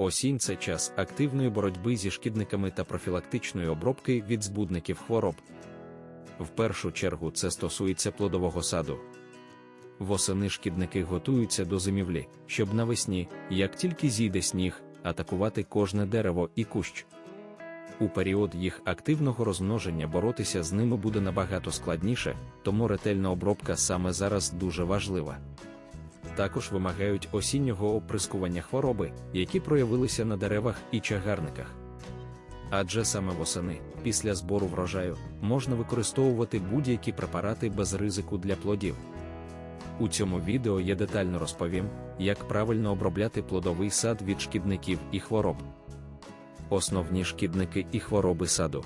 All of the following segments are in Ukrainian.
Осінь це час активної боротьби зі шкідниками та профілактичної обробки від збудників хвороб. В першу чергу це стосується плодового саду. Восени шкідники готуються до зимівлі, щоб навесні, як тільки зійде сніг, атакувати кожне дерево і кущ. У період їх активного розмноження боротися з ними буде набагато складніше, тому ретельна обробка саме зараз дуже важлива. Також вимагають осіннього оприскування хвороби, які проявилися на деревах і чагарниках. Адже саме восени, після збору врожаю, можна використовувати будь-які препарати без ризику для плодів. У цьому відео я детально розповім, як правильно обробляти плодовий сад від шкідників і хвороб. Основні шкідники і хвороби саду.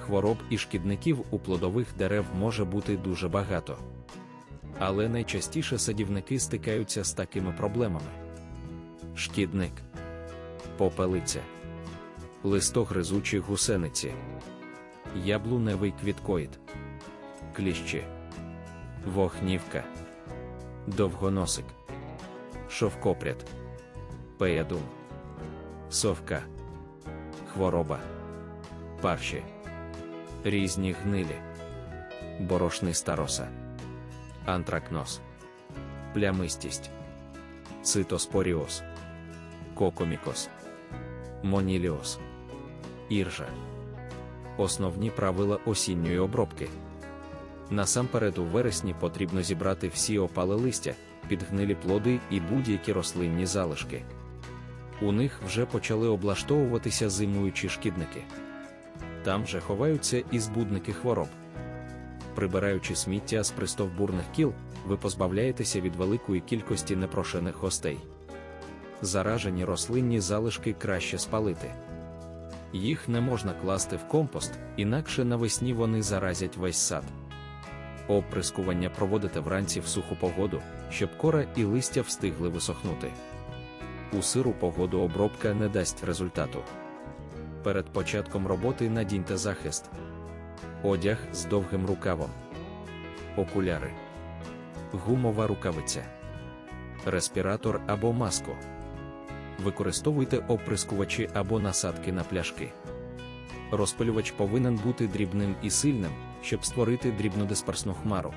Хвороб і шкідників у плодових дерев може бути дуже багато. Але найчастіше садівники стикаються з такими проблемами: шкідник, попелиця, листогризучі гусениці, яблуневий квіткоїд, кліщі, вогнівка, довгоносик, шовкопряд, пеядун, совка, хвороба, парші, різні гнилі, борошний староса антракноз, плямистість, цитоспоріоз, кокомікоз, моніліоз, іржа. Основні правила осінньої обробки. Насамперед у вересні потрібно зібрати всі опали листя, підгнилі плоди і будь-які рослинні залишки. У них вже почали облаштовуватися зимуючі шкідники. Там же ховаються і збудники хвороб прибираючи сміття з пристовбурних кіл, ви позбавляєтеся від великої кількості непрошених гостей. Заражені рослинні залишки краще спалити. Їх не можна класти в компост, інакше навесні вони заразять весь сад. Оприскування проводите вранці в суху погоду, щоб кора і листя встигли висохнути. У сиру погоду обробка не дасть результату. Перед початком роботи надіньте захист одяг з довгим рукавом, окуляри, гумова рукавиця, респіратор або маску. Використовуйте оприскувачі або насадки на пляшки. Розпилювач повинен бути дрібним і сильним, щоб створити дрібнодисперсну хмару.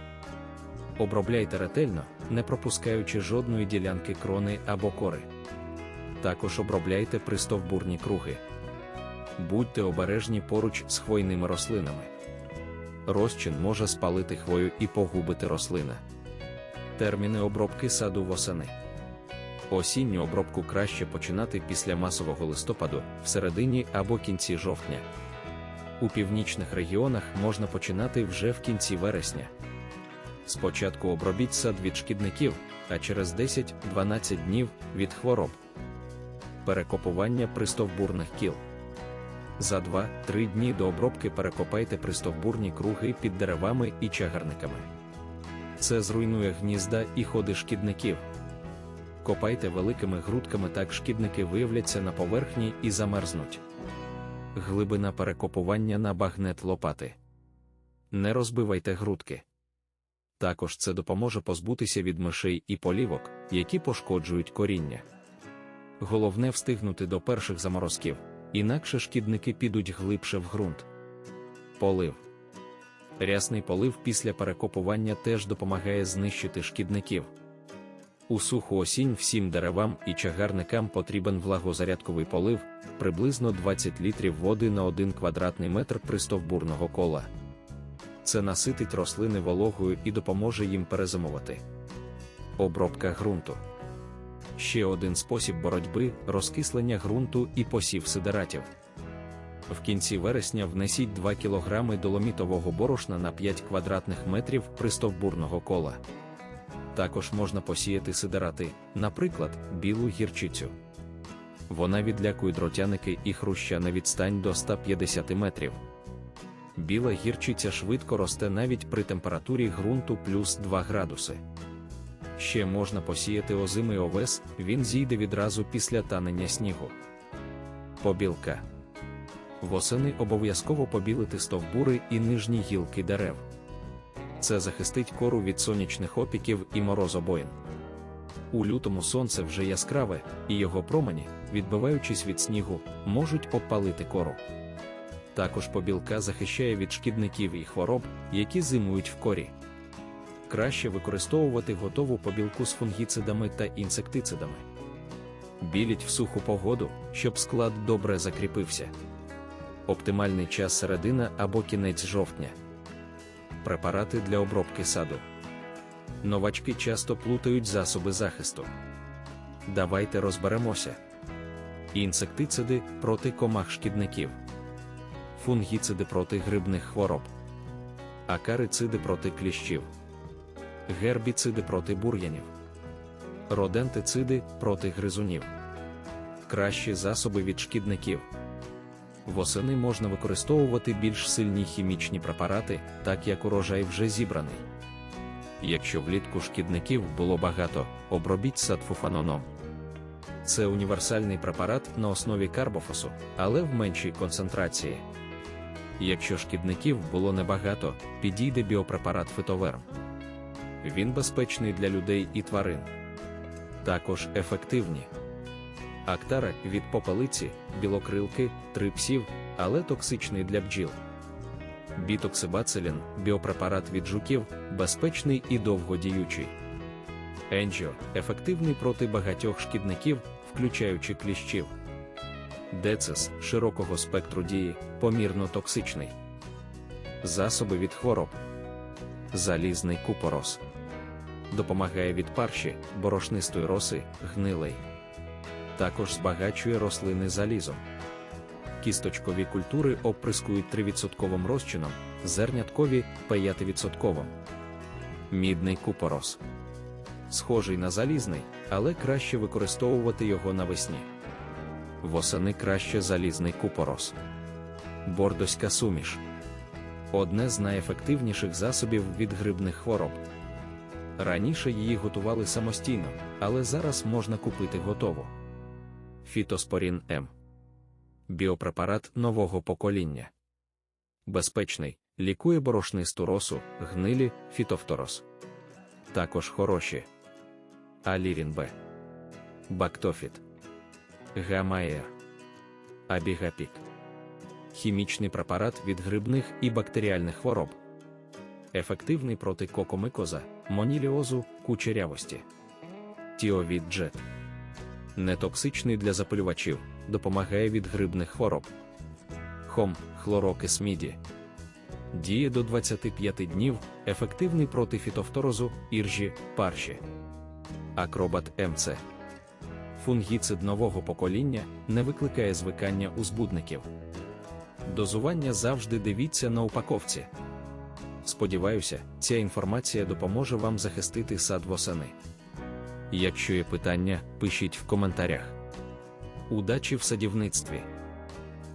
Обробляйте ретельно, не пропускаючи жодної ділянки крони або кори. Також обробляйте пристовбурні круги. Будьте обережні поруч з хвойними рослинами розчин може спалити хвою і погубити рослина. Терміни обробки саду восени. Осінню обробку краще починати після масового листопаду, в середині або кінці жовтня. У північних регіонах можна починати вже в кінці вересня. Спочатку обробіть сад від шкідників, а через 10-12 днів від хвороб. Перекопування пристовбурних кіл. За 2-3 дні до обробки перекопайте пристовбурні круги під деревами і чагарниками. Це зруйнує гнізда і ходи шкідників. Копайте великими грудками, так шкідники виявляться на поверхні і замерзнуть. Глибина перекопування на багнет лопати. Не розбивайте грудки. Також це допоможе позбутися від мишей і полівок, які пошкоджують коріння. Головне встигнути до перших заморозків інакше шкідники підуть глибше в ґрунт. Полив. Рясний полив після перекопування теж допомагає знищити шкідників. У суху осінь всім деревам і чагарникам потрібен влагозарядковий полив приблизно 20 літрів води на 1 квадратний метр пристовбурного кола. Це наситить рослини вологою і допоможе їм перезимувати. Обробка ґрунту. Ще один спосіб боротьби розкислення ґрунту і посів сидератів. В кінці вересня внесіть 2 кг доломітового борошна на 5 квадратних метрів пристовбурного кола. Також можна посіяти сидерати, наприклад, білу гірчицю. Вона відлякує дротяники і хруща на відстань до 150 метрів. Біла гірчиця швидко росте навіть при температурі ґрунту плюс 2 градуси. Ще можна посіяти озимий овес, він зійде відразу після танення снігу. Побілка. Восени обов'язково побілити стовбури і нижні гілки дерев. Це захистить кору від сонячних опіків і морозобоїн. У лютому сонце вже яскраве, і його промені, відбиваючись від снігу, можуть обпалити кору. Також побілка захищає від шкідників і хвороб, які зимують в корі. Краще використовувати готову побілку з фунгіцидами та інсектицидами. Біліть в суху погоду, щоб склад добре закріпився. Оптимальний час середина або кінець жовтня. Препарати для обробки саду. Новачки часто плутають засоби захисту. Давайте розберемося. Інсектициди проти комах шкідників, фунгіциди проти грибних хвороб, акарициди проти кліщів, гербіциди проти бур'янів, родентициди проти гризунів. Кращі засоби від шкідників. Восени можна використовувати більш сильні хімічні препарати, так як урожай вже зібраний. Якщо влітку шкідників було багато, обробіть сад фуфаноном. Це універсальний препарат на основі карбофосу, але в меншій концентрації. Якщо шкідників було небагато, підійде біопрепарат фитоверм. Він безпечний для людей і тварин. Також ефективні. Актара від попелиці, білокрилки, трипсів, але токсичний для бджіл. Бітоксибацилін, біопрепарат від жуків, безпечний і довгодіючий. Енджіо ефективний проти багатьох шкідників, включаючи кліщів. Децис широкого спектру дії, помірно токсичний. Засоби від хвороб. Залізний купорос. Допомагає від парші, борошнистої роси, гнилей. Також збагачує рослини залізом. Кісточкові культури оприскують 3% розчином, зерняткові 5%. Мідний купорос. Схожий на залізний, але краще використовувати його навесні. Восени краще залізний купорос. Бордоська суміш. Одне з найефективніших засобів від грибних хвороб. Раніше її готували самостійно, але зараз можна купити готову. Фітоспорін М. Біопрепарат нового покоління. Безпечний, лікує борошнисту росу, гнилі, фітофторос. Також хороші. Алірін Б. Бактофіт. Гамаєр. Абігапік. Хімічний препарат від грибних і бактеріальних хвороб. Ефективний проти кокомикоза, моніліозу, кучерявості. Тіовід Джет. Нетоксичний для запалювачів, допомагає від грибних хвороб. Хом, хлорокис міді. Діє до 25 днів, ефективний проти фітофторозу, іржі, парші. Акробат МЦ. Фунгіцид нового покоління не викликає звикання у збудників. Дозування завжди дивіться на упаковці. Сподіваюся, ця інформація допоможе вам захистити сад восени. Якщо є питання, пишіть в коментарях. Удачі в садівництві!